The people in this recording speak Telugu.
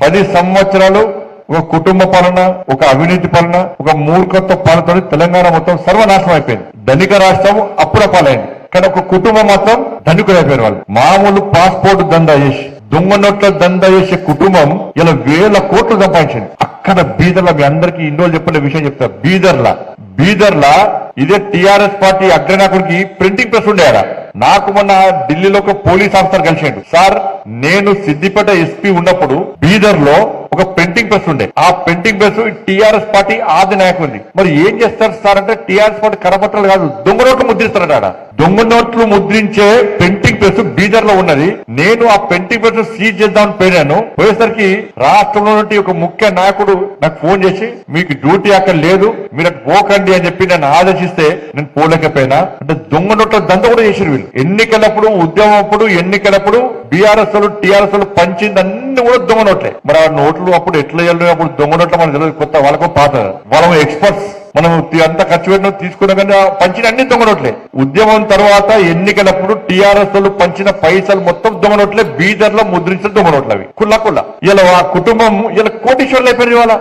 పది సంవత్సరాలు ఒక కుటుంబ పాలన ఒక అవినీతి పాలన ఒక మూర్ఖత్వ పాలనతో తెలంగాణ మొత్తం సర్వనాశనం అయిపోయింది. ధనిక రాష్ట్రం అప్పుడ పాలైంది. కానీ ఒక కుటుంబం మాత్రం ధనికులు అయిపోయిన వాళ్ళు. మామూలు పాస్పోర్ట్ దందా చేసి దొంగ నోట్ల దందా చేసే కుటుంబం ఇలా వేల కోట్లు సంపాదించింది. అక్కడ బీదర్ల మీ అందరికీ ఇన్నోళ్ళు చెప్పిన విషయం చెప్తా. బీదర్ల. బీదర్లా ఇదే టిఆర్ఎస్ పార్టీ అగ్రనాయకుడికి ప్రింటింగ్ ప్రెస్ ఉండే ఆడ నాకు మొన్న ఢిల్లీలో ఒక పోలీస్ ఆఫీసర్ కలిసాడు. సార్ నేను సిద్దిపేట ఎస్పీ ఉన్నప్పుడు బీదర్లో ఒక ప్రింటింగ్ ప్రెస్ ఉండే. ఆ ప్రింటింగ్ ప్రెస్ టిఆర్ఎస్ పార్టీ ఆది నాయకుంది మరి ఏం చేస్తారు సార్ అంటే టిఆర్ఎస్ పార్టీ కరపత్రాలు కాదు దొంగ నోట్లు ముద్రిస్తారట ఆడ. దొంగ నోట్లు ముద్రించే ప్రింటింగ్ ప్రెస్ బీదర్లో ఉన్నది. నేను ఆ ప్రింటింగ్ ప్రెస్ సీజ్ చేద్దామని పోయినాను. పోయేసరికి రాష్ట్రంలో నుండి ఒక ముఖ్య నాయకుడు నాకు ఫోన్ చేసి మీకు డ్యూటీ అక్కడ లేదు మీరు పోకండి అని చెప్పి నన్ను ఆదేశిస్తే నేను పోలేకపోయినా. అంటే దొంగ నోట్ల దంత కూడా చేసారు వీళ్ళు. ఎన్నికలప్పుడు ఉద్యమం అప్పుడు ఎన్నికలప్పుడు బీఆర్ఎస్ టిఆర్ఎస్ పంచింది అన్ని కూడా దొంగ నోట్లే. మరి ఆ నోట్లు అప్పుడు ఎట్లా వెళ్ళినాయి అప్పుడు దొంగ నోట్ల మనకు తెలియదు. కొత్త వాళ్ళకు పాత. వాళ్ళ ఎక్స్పర్ట్స్ మనం అంత ఖర్చు పెట్టిన తీసుకున్నా కానీ పంచిన అన్ని దొంగనోట్లే. ఉద్యమం తర్వాత ఎన్నికలప్పుడు టిఆర్ఎస్ వాళ్ళు పంచిన పైసలు మొత్తం దొంగ నోట్లే బీదర్లో ముద్రించిన దొంగ అవి కుల్ల కుల్ల ఇలా కుటుంబం ఇలా కోటీశ్వర్లు అయిపోయింది ఇవాళ.